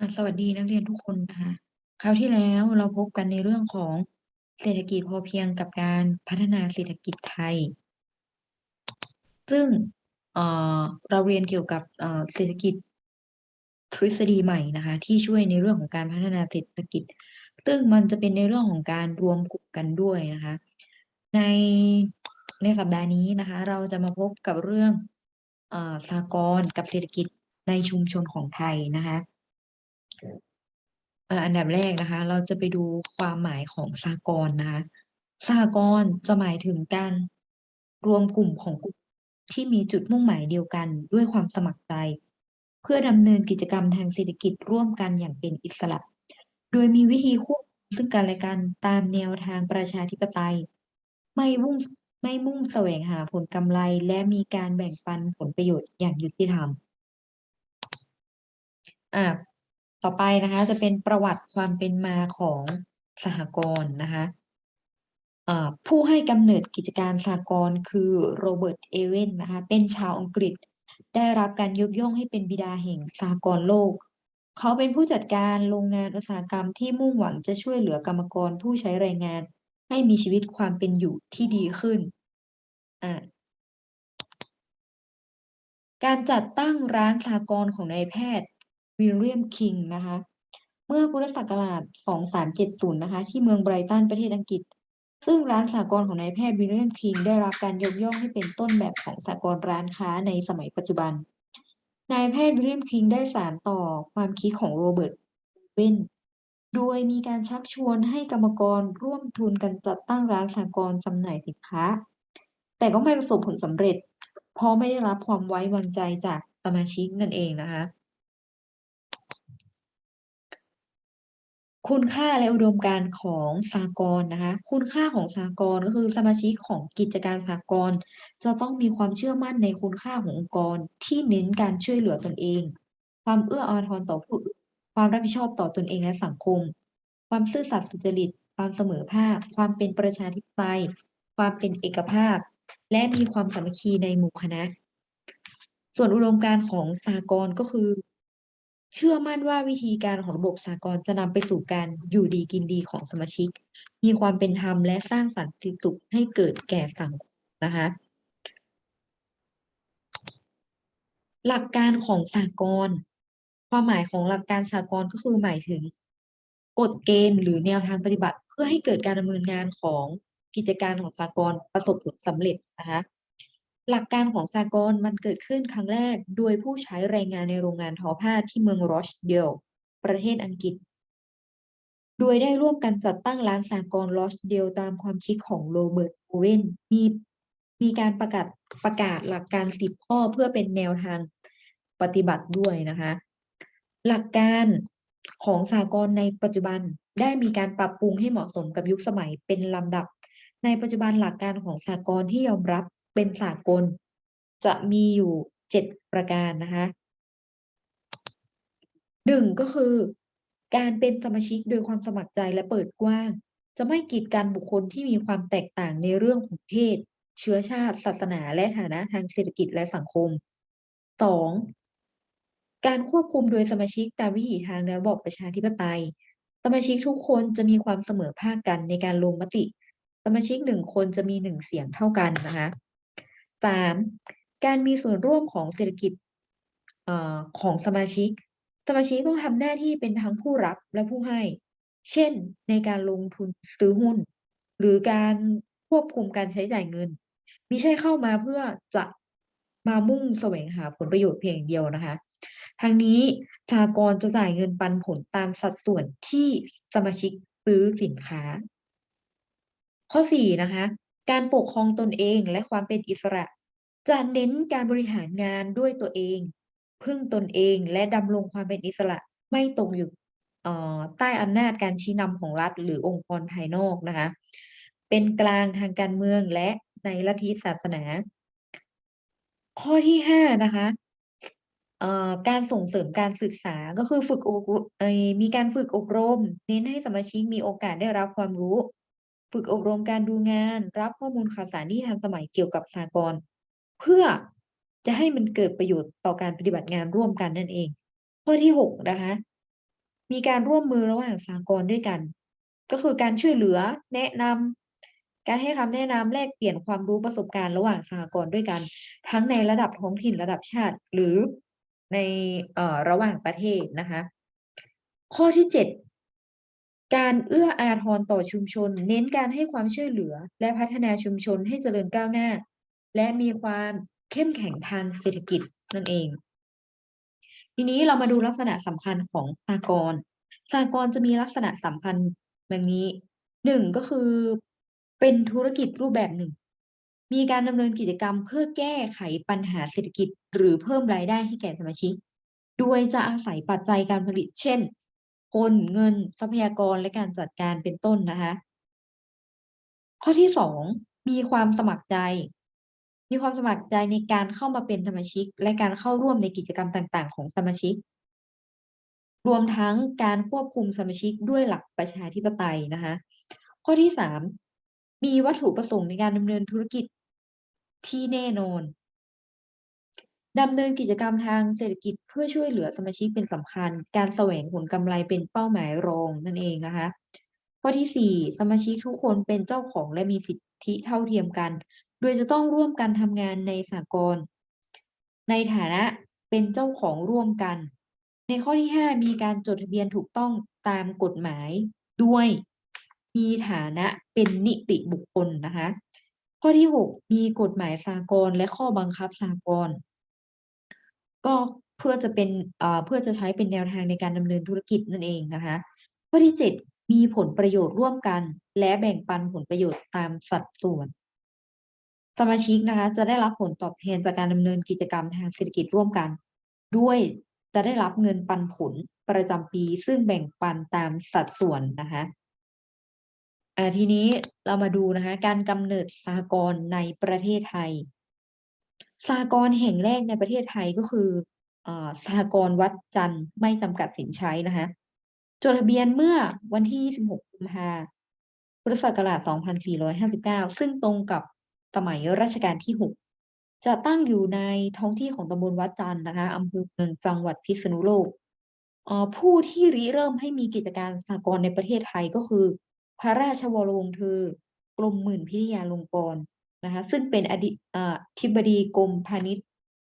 อ่าสวัสดีนักเรียนทุกคนนะคะคราวที่แล้วเราพบกันในเรื่องของเศรษฐกิจพอเพียงกับการพัฒนาเศรษฐกิจไทย ซึ่งเเราเรียนเกี่ยวกับเเศรษฐกิจทฤษฎีใหม่นะคะ ที่ช่วยในเรื่องของการพัฒนาเศรษฐกิจ ซึ่งมันจะเป็นในเรื่องของการรวมกลุ่มกันด้วยนะคะ ในในสัปดาห์นี้นะคะ เราจะมาพบกับเรื่องอสหกรณ์กับเศรษฐกิจในชุมชนของไทยนะคะ อันดับแรกนะคะ เราจะไปดูความหมายของสหกรณ์นะคะสหกรณ์จะหมายถึงการรวมกลุ่มของกลุ่มที่มีจุดมุ่งหมายเดียวกันด้วยความสมัครใจ เพื่อดำเนินกิจกรรมทางเศรษฐกิจร่วมกันอย่างเป็นอิสระ โดยมีวิธีควบคุมซึ่งกันและกันตามแนวทางประชาธิปไตย ไม่มุ่งไม่มุ่งแสวงหาผลกำไรและมีการแบ่งปันผลประโยชน์อย่างยุติธรรมอ่า ต่อไปนะคะจะเป็นประวัติความเป็นมาของสหกรณ์นะคะผู้ให้กำเนิดกิจการสหกรณ์คือโรเบิร์ตเอเวนนะคะเป็นชาวอังกฤษ ได้รับการยกย่องให้เป็นบิดาแห่งสหกรณ์โลก เขาเป็นผู้จัดการโรงงานอุตสาหกรรมที่มุ่งหวังจะช่วยเหลือกรรมกรผู้ใช้แรงงาน ให้มีชีวิตความเป็นอยู่ที่ดีขึ้น การจัดตั้งร้านสหกรณ์ของนายแพทย์ วิลเลียมคิงนะคะเมื่อพุทธศักราช 2370 นะคะ ที่เมืองไบรตันประเทศอังกฤษ ซึ่งร้านสหกรณ์ของนายแพทย์วิลเลียมคิงได้รับการยกย่องให้เป็นต้นแบบของสหกรณ์ร้านค้าในสมัยปัจจุบัน นายแพทย์วิลเลียมคิงได้สานต่อความคิดของโรเบิร์ตเวนโดยมีการชักชวนให้กรรมกรร่วมทุนกันจัดตั้งร้านสหกรณ์จำหน่ายสินค้า แต่ก็ไม่ประสบผลสำเร็จ เพราะไม่ได้รับความไว้วางใจจากสมาชิกนั่นเองนะคะ คุณค่าและอุดมการณ์ของสหกรณ์นะคะ คุณค่าของสหกรณ์ก็คือสมาชิกของกิจการสหกรณ์จะต้องมีความเชื่อมั่นในคุณค่าขององค์กรที่เน้นการช่วยเหลือตนเอง ความเอื้ออาทรต่อผู้อื่นความรับผิดชอบต่อตนเองและสังคม ความซื่อสัตย์สุจริต ความเสมอภาค ความเป็นประชาธิปไตย ความเป็นเอกภาพ และมีความสามัคคีในหมู่คณะ ส่วนอุดมการณ์ของสหกรณ์ก็คือ เชื่อมั่นว่าวิธีการของระบบสหกรณ์จะนำไปสู่การอยู่ดีกินดีของสมาชิก มีความเป็นธรรมและสร้างสันติสุขให้เกิดแก่สังคมนะคะหลักการของสหกรณ์ความหมายของหลักการสหกรณ์ก็คือหมายถึง กฎเกณฑ์หรือแนวทางปฏิบัติ เพื่อให้เกิดการดำเนินงานของกิจการของสหกรณ์ประสบผลสำเร็จนะคะ หลักการของสหกรณ์มันเกิดขึ้นครั้งแรกโดยผู้ใช้แรงงานในโรงงานทอผ้าที่เมืองโรชเดลประเทศอังกฤษ โดยได้ร่วมกันจัดตั้งร้านสหกรณ์โรชเดลตามความคิดของโรเบิร์ตโอเวนมีมีการประกาศประกาศหลักการสิบข้อเพื่อเป็นแนวทางปฏิบัติด้วยนะคะ หลักการของสหกรณ์ในปัจจุบันได้มีการปรับปรุงให้เหมาะสมกับยุคสมัยเป็นลำดับ ในปัจจุบันหลักการของสหกรณ์ที่ยอมรับ เป็นสากล จะมีอยู่เจ็ดประการนะคะหนึ่งก็คือ การเป็นสมาชิกโดยความสมัครใจและเปิดกว้าง จะไม่กีดกันบุคคลที่มีความแตกต่างในเรื่องของเพศ เชื้อชาติ ศาสนา และฐานะทางเศรษฐกิจและสังคมสองการควบคุมโดยสมาชิกตามวิถีทางในระบอบประชาธิปไตย สมาชิกทุกคนจะมีความเสมอภาคกันในการลงมติ สมาชิกหนึ่งคนจะมีหนึ่งเสียงเท่ากันนะคะ สามการมีส่วนร่วมของเศรษฐกิจอของสมาชิก สมาชิกต้องทำหน้าที่เป็นทั้งผู้รับและผู้ให้ เช่น ในการลงทุนซื้อหุ้น หรือการควบคุมการใช้จ่ายเงินมิใช่เข้ามาเพื่อจะมามุ่งแสวงหาผลประโยชน์เพียงเดียวนะคะทางนี้สหกรณ์จะจ่ายเงินปันผลตามสัดส่วนที่สมาชิกซื้อสินค้า ข้อสี่นะคะ การปกครองตนเองและความเป็นอิสระ จะเน้นการบริหารงานด้วยตัวเอง พึ่งตนเองและดำรงความเป็นอิสระไม่ตกอยู่ใต้อำนาจการชี้นำของรัฐหรือองค์กรภายนอกนะคะ เป็นกลางทางการเมืองและในลัทธิศาสนา ข้อที่ห้านะคะการส่งเสริมการศึกษาก็คือฝึกอบรมมีการฝึกอบรม เน้นให้สมาชิกมีโอกาสได้รับความรู้ ฝึกอบรมการดูงาน รับข้อมูลข่าวสารที่ทันสมัยเกี่ยวกับสหกรณ์เพื่อจะให้มันเกิดประโยชน์ต่อการปฏิบัติงานร่วมกันนั่นเอง ข้อที่หกนะคะ มีการร่วมมือระหว่างสหกรณ์ด้วยกัน ก็คือการช่วยเหลือแนะนำการให้คำแนะนำแลกเปลี่ยนความรู้ประสบการณ์ระหว่างสหกรณ์ด้วยกัน ทั้งในระดับท้องถิ่นระดับชาติ หรือในอระหว่างประเทศนะคะ ข้อที่เจ็ด การเอื้ออาทรต่อชุมชน เน้นการให้ความช่วยเหลือ และพัฒนาชุมชนให้เจริญก้าวหน้า และมีความเข้มแข็งทางเศรษฐกิจนั่นเอง ทีนี้เรามาดูลักษณะสำคัญของสหกรสหกรจะมีลักษณะสำคัญแบบนี้หนึ่งก็คือเป็นธุรกิจรูปแบบหนึ่ง มีการดำเนินกิจกรรมเพื่อแก้ไขปัญหาเศรษฐกิจ หรือเพิ่มรายได้ให้แก่สมาชิก โดยจะอาศัยปัจจัยการผลิต เช่น คนเงินทรัพยากรและการจัดการเป็นต้นนะคะ ข้อที่สองมีความสมัครใจ มีความสมัครใจในการเข้ามาเป็นสมาชิก และการเข้าร่วมในกิจกรรมต่าง ๆ ของสมาชิก รวมทั้งการควบคุมสมาชิกด้วยหลักประชาธิปไตยนะคะ ข้อที่สามมีวัตถุประสงค์ในการดำเนินธุรกิจที่แน่นอน ดำเนินกิจกรรมทางเศรษฐกิจเพื่อช่วยเหลือสมาชิกเป็นสำคัญ การแสวงผลกำไรเป็นเป้าหมายรองนั่นเองนะคะ ข้อที่สี่สมาชิกทุกคนเป็นเจ้าของและมีสิทธิเท่าเทียมกัน โดยจะต้องร่วมกันทำงานในสากลในฐานะเป็นเจ้าของร่วมกัน ในข้อที่ห้ามีการจดทะเบียนถูกต้องตามกฎหมายด้วยมีฐานะเป็นนิติบุคคลนะคะ ข้อที่หกมีกฎหมายสากลและข้อบังคับสากล ก็เพื่อจะเป็นเอ่อเพื่อจะใช้เป็นแนวทางในการดำเนินธุรกิจนั่นเองนะคะ ข้อที่เจ็ดมีผลประโยชน์ร่วมกัน และแบ่งปันผลประโยชน์ตามสัดส่วน สมาชิกนะคะ จะได้รับผลตอบแทนจากการดำเนินกิจกรรมทางเศรษฐกิจร่วมกัน ด้วยจะได้รับเงินปันผลประจำปี ซึ่งแบ่งปันตามสัดส่วนนะคะอ่าทีนี้เรามาดูนะคะ การกำเนิดสหกรณ์ในประเทศไทย สหกรณ์แห่งแรกในประเทศไทยก็คืออ่ากรณ์วัดจันทร์ไม่จำกัดสินใช้นะคะจดทะเบียนเมื่อวันที่ 26 กุมภาพุทธศักราช 2459 ซึ่งตรงกับสมัยรัชกาลที่ 6 จะตั้งอยู่ในท้องที่ของตำบลวัดจันทร์นะคะอำเภอเมืองจังหวัดพิษณุโลก ผู้ที่ริเริ่มให้มีกิจการสหกรในประเทศไทยก็คือ พระราชวรวงศ์เธอกรมหมื่นพิทยาลงกรณ์ นะคะซึ่งเป็นอดีตเอ่อธิบดีกรมพาณิชย์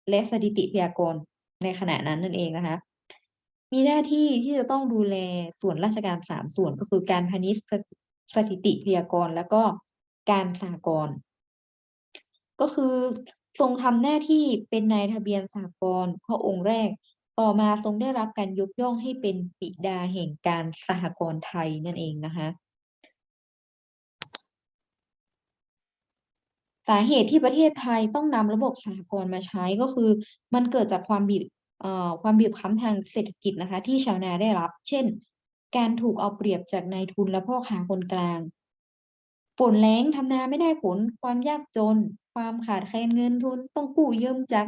และสถิติพยากรณ์ในขณะนั้นนั่นเองนะคะมีหน้าที่ที่จะต้องดูแลส่วนราชการสามส่วนก็คือการพาณิชย์สถิติพยากรณ์แล้วก็การสหกรณก็คือทรงทำหน้าที่เป็นนายทะเบียนสหกรณพระองค์แรก ต่อมาทรงได้รับการยกย่องให้เป็นบิดาแห่งการสหกรณ์ไทยนั่นเองนะคะ สาเหตุที่ประเทศไทยต้องนำระบบสหกรณ์มาใช้ก็คือ มันเกิดจากความบีบความบีบคั้นทางเศรษฐกิจนะคะ ที่ชาวนาได้รับ เช่น การถูกเอาเปรียบจากนายทุนและพ่อค้าคนกลาง ฝนแล้งทำนาไม่ได้ผล ความยากจน ความขาดแคลนเงินทุน ต้องกู้ยืมจาก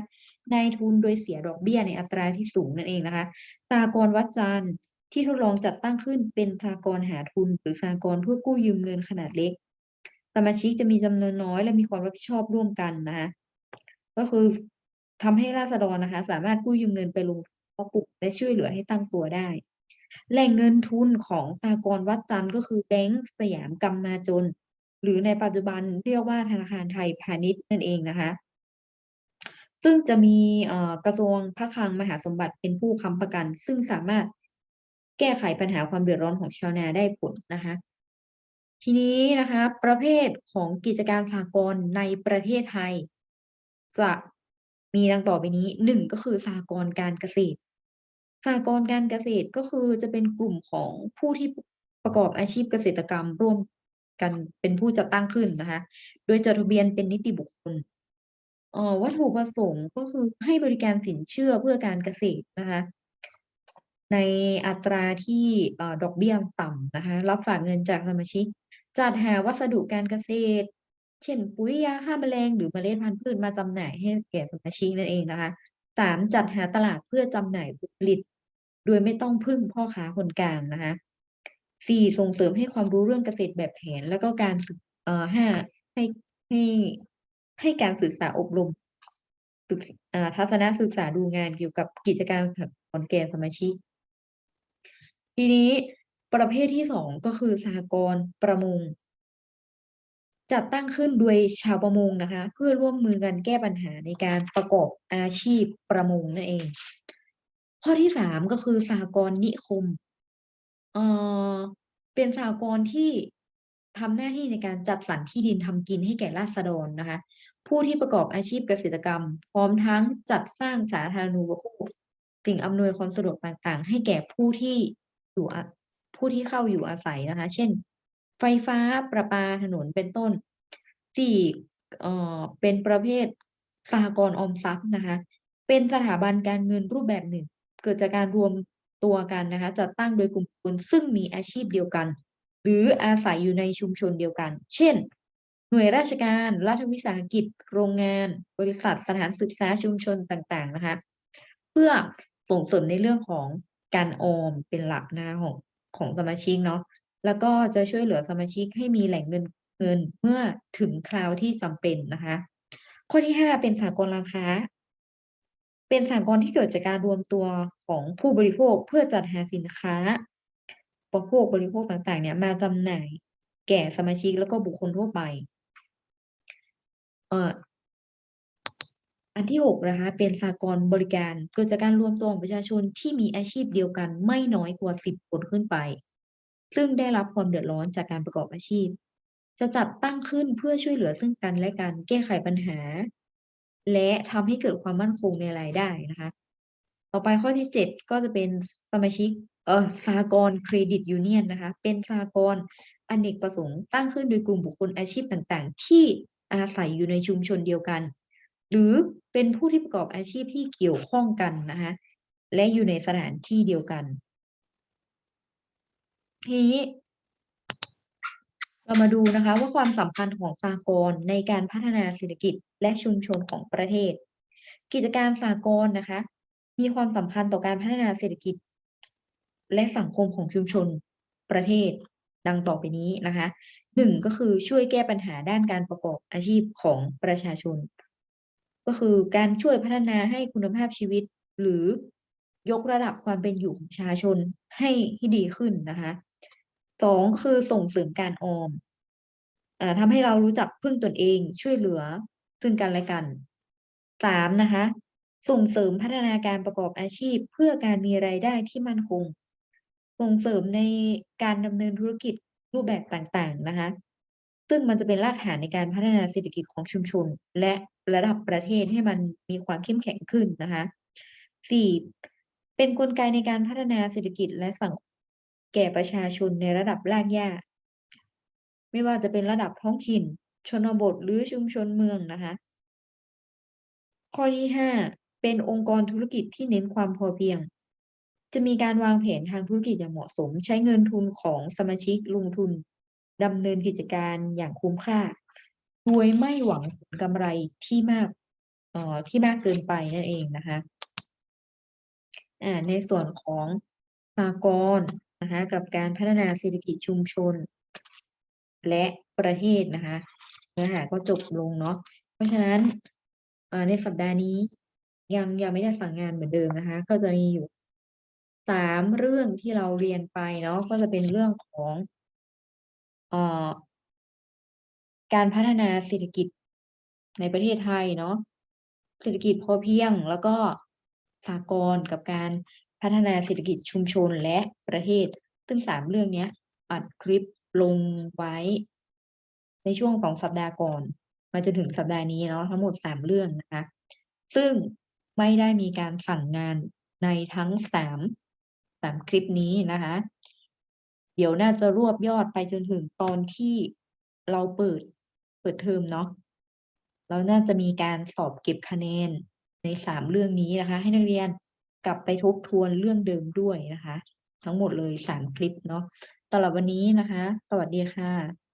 นายทุนโดยเสียดอกเบี้ยในอัตราที่สูงนั่นเองนะคะสหกรณ์วัดจันทร์ที่ทดลองจัดตั้งขึ้นเป็นสหกรณ์หาทุน หรือสหกรณ์เพื่อกู้ยืมเงินขนาดเล็ก สมาชิกจะมีจำนวนน้อย และมีความรับผิดชอบร่วมกันนะคะก็คือทำให้ราษฎรนะคะ สามารถกู้ยืมเงินไปลงเพาะปลูกและช่วยเหลือให้ตั้งตัวได้ แหล่งเงินทุนของสหกรณ์วัดจันทร์ก็คือแบงก์สยามกำมาจน หรือในปัจจุบันเรียกว่าธนาคารไทยพาณิชย์นั่นเองนะคะ ซึ่งจะมีกระทรวงพระคลังมหาสมบัติเป็นผู้ค้ำประกัน ซึ่งสามารถแก้ไขปัญหาความเดือดร้อนของชาวนาได้ผลนะคะ ทีนี้นะคะประเภทของกิจการสหกรณ์ในประเทศไทย จะมีดังต่อไปนี้หนึ่งก็คือสหกรณ์การเกษตรสหกรณ์การเกษตรก็คือจะเป็นกลุ่มของผู้ที่ประกอบอาชีพเกษตรกรรมร่วมกันเป็นผู้จัดตั้งขึ้นนะคะ โดยจดทะเบียนเป็นนิติบุคคลวัตถุประสงค์ก็คือให้บริการสินเชื่อเพื่อการเกษตรนะคะ ในอัตราที่อดอกเบี้ยต่ำนะคะ รับฝากเงินจากสมาชิก จัดหาวัสดุการเกษตร เช่นปุ๋ยยาฆ่าแมลงหรือเมล็ดพันธุ์พืชมาจำหน่ายให้แก่สมาชิกนั่นเองนะคะสามจัดหาตลาดเพื่อจำหน่ายผลิต โดยไม่ต้องพึ่งพ่อค้าคนกลางนะคะสี่ส่งเสริมให้ความรู้เรื่องเกษตรแบบแผน แล้วก็การเอ่อห้าให้ให้ให้การศึกษาอบรมทัศนศึกษาดูงานเกี่ยวกับกิจการสหกรณ์แก่สมาชิก ทีนี้ ประเภทที่สองก็คือสหกรณ์ประมง จัดตั้งขึ้นโดยชาวประมงนะคะ เพื่อร่วมมือกันแก้ปัญหาในการประกอบอาชีพประมงนั่นเอง ข้อที่สามก็คือสหกรณ์นิคมเอ่อเป็นสหกรณ์ที่ทำหน้าที่ในการจัดสรรที่ดินทำกินให้แก่ราษฎรนะคะ ผู้ที่ประกอบอาชีพเกษตรกรรม พร้อมทั้งจัดสร้างสาธารณูปโภคสิ่งอำนวยความสะดวกต่างๆ ให้แก่ผู้ที่อยู่ ผู้ที่เข้าอยู่อาศัยนะคะ เช่น ไฟฟ้าประปาถนนเป็นต้นสี่เอ่อเป็นประเภทสหกรณ์ออมทรัพย์นะคะ เป็นสถาบันการเงินรูปแบบหนึ่ง เกิดจากการรวมตัวกันนะคะจัดตั้งโดยกลุ่มคนซึ่งมีอาชีพเดียวกัน หรืออาศัยอยู่ในชุมชนเดียวกัน เช่น หน่วยราชการ รัฐวิสาหกิจ โรงงาน บริษัท สถานศึกษาชุมชนต่างๆนะคะ เพื่อส่งเสริมในเรื่องของการออมเป็นหลักนะคะของ ของสมาชิกเนาะแล้วก็จะช่วยเหลือสมาชิกให้มีแหล่งเงินเงินเมื่อถึงคราวที่จำเป็นนะคะ ข้อที่ห้าเป็นสากลราค้าเป็นสากลที่เกิดจากการรวมตัวของผู้บริโภคเพื่อจัดหาสินค้าบริโภคบริโภคต่างๆ เนี่ยมาจำหน่ายแก่สมาชิกแล้วก็บุคคลทั่วไปเอ่อ อันที่หกนะคะเป็นสากลบริการเกิดจากการรวมตัวของประชาชนที่มีอาชีพเดียวกันไม่น้อยกว่าสิบคนขึ้นไป ซึ่งได้รับความเดือดร้อนจากการประกอบอาชีพ จะจัดตั้งขึ้นเพื่อช่วยเหลือซึ่งกันและกันแก้ไขปัญหา และทำให้เกิดความมั่นคงในรายได้นะคะ ต่อไปข้อที่เจ็ดก็จะเป็นสมาชิกเออสหกรเครดิตยูเนียนนะคะเป็นสหกรอเนกประสงค์ตั้งขึ้นโดยกลุ่มบุคคลอาชีพต่างๆ ที่อาศัยอยู่ในชุมชนเดียวกัน หรือเป็นผู้ที่ประกอบอาชีพที่เกี่ยวข้องกันนะคะและอยู่ในสถานที่เดียวกัน ทีนี้เรามาดูนะคะว่าความสัมพันธ์ของสหกรณ์ในการพัฒนาเศรษฐกิจและชุมชนของประเทศ กิจการสหกรณ์นะคะ มีความสำคัญต่อการพัฒนาเศรษฐกิจ และสังคมของชุมชนประเทศ ดังต่อไปนี้นะคะหนึ่งก็คือช่วยแก้ปัญหาด้านการประกอบอาชีพของประชาชน ก็คือการช่วยพัฒนาให้คุณภาพชีวิต หรือยกระดับความเป็นอยู่ของประชาชนให้ให้ดีขึ้นนะคะสองคือส่งเสริมการออมอทำให้เรารู้จักพึ่งตนเองช่วยเหลือซึ่งกันและกันสามนะคะ ส่งเสริมพัฒนาการประกอบอาชีพ เพื่อการมีรายได้ที่มั่นคง ส่งเสริมในการดำเนินธุรกิจรูปแบบต่างๆนะคะ ซึ่งมันจะเป็นรากฐานในการพัฒนาเศรษฐกิจของชุมชน และระดับประเทศให้มันมีความเข้มแข็งขึ้นนะคะสี่เป็นกลไกในการพัฒนาเศรษฐกิจและสังคมแก่ประชาชนในระดับรากหญ้าไม่ว่าจะเป็นระดับท้องถิ่น ชนบทหรือชุมชนเมืองนะคะ ข้อที่ห้าเป็นองค์กรธุรกิจที่เน้นความพอเพียง จะมีการวางแผนทางธุรกิจอย่างเหมาะสม ใช้เงินทุนของสมาชิกลงทุน ดำเนินกิจการอย่างคุ้มค่า โดยไม่หวังผลกำไรที่มากเอ่อที่มากเกินไปนั่นเองนะคะอ่าในส่วนของสากลนะคะกับการพัฒนาเศรษฐกิจชุมชน และประเทศนะคะเนื้อหาก็จบลงเนาะเพราะฉะนั้นในสัปดาห์นี้ยังยังไม่ได้สั่งงานเหมือนเดิมนะคะ ก็จะมีอยู่สามเรื่องที่เราเรียนไปเนาะก็จะเป็นเรื่องของ การพัฒนาเศรษฐกิจในประเทศไทยเนาะเศรษฐกิจพอเพียงแล้วก็สากลกับการพัฒนาเศรษฐกิจชุมชนและประเทศ ซึ่งสามเรื่องนี้อัดคลิปลงไว้ ในช่วงสองสัปดาห์ก่อน มาจนถึงสัปดาห์นี้เนาะทั้งหมดสามเรื่องนะคะ ซึ่งไม่ได้มีการสั่งงานในทั้งสามสามคลิปนี้นะคะ เดี๋ยวน่าจะรวบยอดไปจนถึงตอนที่เราเปิดเปิดเทอมเนาะเราน่าจะมีการสอบเก็บคะแนนในสามเรื่องนี้นะคะ ให้นักเรียนกลับไปทบทวนเรื่องเดิมด้วยนะคะ ทั้งหมดเลยสามคลิปเนาะตลอดวันนี้นะคะ สวัสดีค่ะ